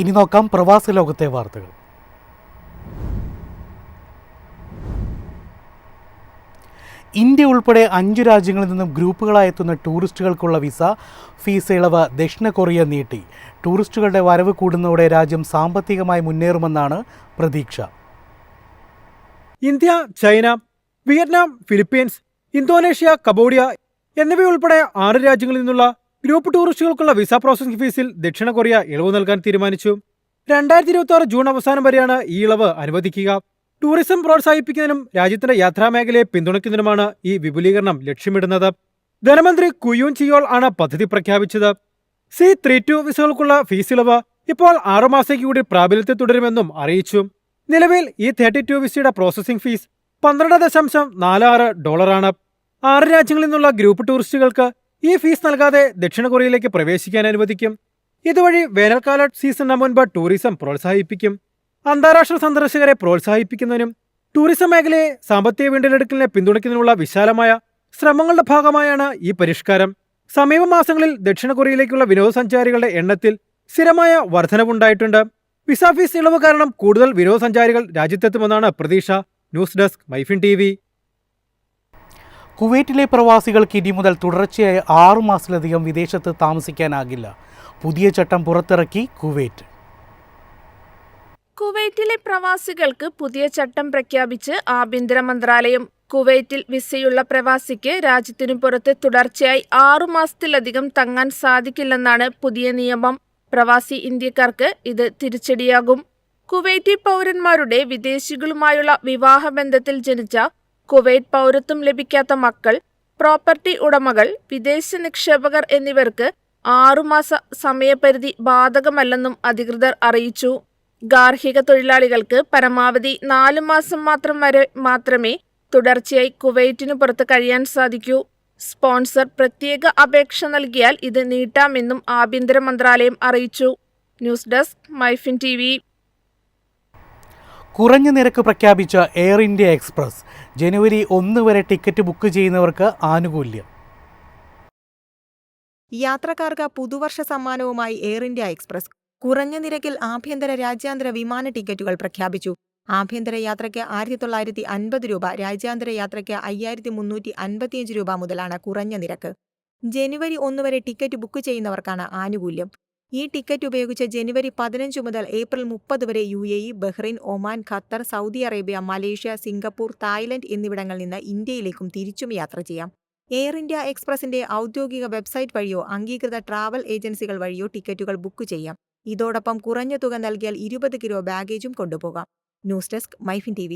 ഇനി നോക്കാം പ്രവാസ ലോകത്തെ വാർത്തകൾ. ഇന്ത്യ ഉൾപ്പെടെ അഞ്ച് രാജ്യങ്ങളിൽ നിന്നും ഗ്രൂപ്പുകളായി എത്തുന്ന ടൂറിസ്റ്റുകൾക്കുള്ള വിസ ഫീസ് ഇളവ് ദക്ഷിണ കൊറിയ നീട്ടി. ടൂറിസ്റ്റുകളുടെ വരവ് കൂടുന്നതോടെ രാജ്യം സാമ്പത്തികമായി മുന്നേറുമെന്നാണ് പ്രതീക്ഷ. India China Vietnam Philippines Indonesia Cambodia എന്നിവയുൾപ്പെടെ ആറ് രാജ്യങ്ങളിൽ നിന്നുള്ള ഗ്രൂപ്പ് ടൂറിസ്റ്റുകൾക്കുള്ള വിസ പ്രോസസിംഗ് ഫീസിൽ ദക്ഷിണ കൊറിയ ഇളവ് നൽകാൻ തീരുമാനിച്ചു. രണ്ടായിരത്തി ഇരുപത്തി ആറ് ജൂൺ അവസാനം വരെയാണ് ഈ ഇളവ് അനുവദിക്കുക. ടൂറിസം പ്രോത്സാഹിപ്പിക്കുന്നതിനും രാജ്യത്തിന്റെ യാത്രാ മേഖലയെ പിന്തുണയ്ക്കുന്നതിനുമാണ് ഈ വിപുലീകരണം ലക്ഷ്യമിടുന്നത്. ധനമന്ത്രി കുയൂൻ ചിയോൾ ആണ് പദ്ധതി പ്രഖ്യാപിച്ചത്. സി ത്രീ ടു വിസകൾക്കുള്ള ഫീസ് ഇളവ് ഇപ്പോൾ ആറുമാസത്തേക്ക് കൂടി പ്രാബല്യത്തിൽ തുടരുമെന്നും അറിയിച്ചു. നിലവിൽ ഈ തേർട്ടി ടു വിസയുടെ പ്രോസസിംഗ് ഫീസ് പന്ത്രണ്ട് ദശാംശം നാല് ആറ് ഡോളറാണ്. ആറ് രാജ്യങ്ങളിൽ നിന്നുള്ള ഗ്രൂപ്പ് ടൂറിസ്റ്റുകൾക്ക് ഈ ഫീസ് നൽകാതെ ദക്ഷിണ കൊറിയയിലേക്ക് പ്രവേശിക്കാൻ അനുവദിക്കും. ഇതുവഴി വേനൽക്കാല സീസണിന് മുൻപ് ടൂറിസം പ്രോത്സാഹിപ്പിക്കും. അന്താരാഷ്ട്ര സന്ദർശകരെ പ്രോത്സാഹിപ്പിക്കുന്നതിനും ടൂറിസം മേഖലയെ സാമ്പത്തിക വീണ്ടെടുക്കലിനെ പിന്തുണയ്ക്കുന്നതിനുള്ള വിശാലമായ ശ്രമങ്ങളുടെ ഭാഗമായാണ് ഈ പരിഷ്കാരം. സമീപ മാസങ്ങളിൽ ദക്ഷിണ കൊറിയയിലേക്കുള്ള വിനോദസഞ്ചാരികളുടെ എണ്ണത്തിൽ സ്ഥിരമായ വർധനവുണ്ടായിട്ടുണ്ട്. വിസ ഫീസ് ഇളവ് കാരണം കൂടുതൽ വിനോദസഞ്ചാരികൾ രാജ്യത്തെത്തുമെന്നാണ് പ്രതീക്ഷ. ന്യൂസ് ഡെസ്ക് മൈഫിൻ ടി കുവൈറ്റിലെ പ്രവാസികൾക്ക് ഇനി മുതൽ തുടർച്ചയായി ആറു മാസത്തിലധികം വിദേശത്ത് താമസിക്കാനാകില്ല. പുതിയ ചട്ടം പുറത്തിറക്കി കുവൈറ്റ്. കുവൈറ്റിലെ പ്രവാസികൾക്ക് പുതിയ ചട്ടം പ്രഖ്യാപിച്ച് ആഭ്യന്തര മന്ത്രാലയം കുവൈറ്റിൽ വിസയുള്ള പ്രവാസിക്ക് രാജ്യത്തിനു പുറത്ത് തുടർച്ചയായി ആറു മാസത്തിലധികം തങ്ങാൻ സാധിക്കില്ലെന്നാണ് പുതിയ നിയമം. പ്രവാസി ഇന്ത്യക്കാർക്ക് ഇത് തിരിച്ചടിയാകും. കുവൈറ്റി പൗരന്മാരുടെ വിദേശികളുമായുള്ള വിവാഹബന്ധത്തിൽ ജനിച്ച കുവൈറ്റ് പൗരത്വം ലഭിക്കാത്ത മക്കൾ പ്രോപ്പർട്ടി ഉടമകൾ വിദേശ നിക്ഷേപകർ എന്നിവർക്ക് ആറുമാസ സമയപരിധി ബാധകമല്ലെന്നും അധികൃതർ അറിയിച്ചു. ഗാർഹിക തൊഴിലാളികൾക്ക് പരമാവധി നാലു മാസം മാത്രം വരെ മാത്രമേ തുടർച്ചയായി കുവൈറ്റിനു പുറത്ത് കഴിയാൻ സാധിക്കൂ. സ്പോൺസർ പ്രത്യേക അപേക്ഷ നൽകിയാൽ ഇത് നീട്ടാമെന്നും ആഭ്യന്തര മന്ത്രാലയം അറിയിച്ചു. ന്യൂസ് ഡെസ്ക് മൈഫിൻ ടി കുറഞ്ഞ നിരക്ക് പ്രഖ്യാപിച്ച എയർ ഇന്ത്യ എക്സ്പ്രസ് ജനുവരി ഒന്ന് വരെ ടിക്കറ്റ് ബുക്ക് ചെയ്യുന്നവർക്ക് ആനുകൂല്യം. യാത്രക്കാർക്ക് പുതുവർഷ സമ്മാനവുമായി എയർ ഇന്ത്യ എക്സ്പ്രസ്. കുറഞ്ഞ നിരക്കിൽ ആഭ്യന്തര രാജ്യാന്തര വിമാന ടിക്കറ്റുകൾ പ്രഖ്യാപിച്ചു. ആഭ്യന്തര യാത്രയ്ക്ക് ആയിരത്തി തൊള്ളായിരത്തി അൻപത് രൂപ രാജ്യാന്തര യാത്രയ്ക്ക് അയ്യായിരത്തി മുന്നൂറ്റി അൻപത്തിയഞ്ച് രൂപ മുതലാണ് കുറഞ്ഞ നിരക്ക്. ജനുവരി ഒന്ന് വരെ ടിക്കറ്റ് ബുക്ക് ചെയ്യുന്നവർക്കാണ് ആനുകൂല്യം. ഈ ടിക്കറ്റ് ഉപയോഗിച്ച് ജനുവരി പതിനഞ്ച് മുതൽ ഏപ്രിൽ മുപ്പത് വരെ U A E Bahrain Oman Qatar Saudi Arabia Malaysia Singapore Thailand എന്നിവിടങ്ങളിൽ നിന്ന് ഇന്ത്യയിലേക്കും തിരിച്ചും യാത്ര ചെയ്യാം. എയർ ഇന്ത്യ എക്സ്പ്രസിന്റെ ഔദ്യോഗിക വെബ്സൈറ്റ് വഴിയോ അംഗീകൃത ട്രാവൽ ഏജൻസികൾ വഴിയോ ടിക്കറ്റുകൾ ബുക്ക് ചെയ്യാം. ഇതോടൊപ്പം കുറഞ്ഞ തുക നൽകിയാൽ ഇരുപത് കിലോ ബാഗേജും കൊണ്ടുപോകാം. News desk MyFin T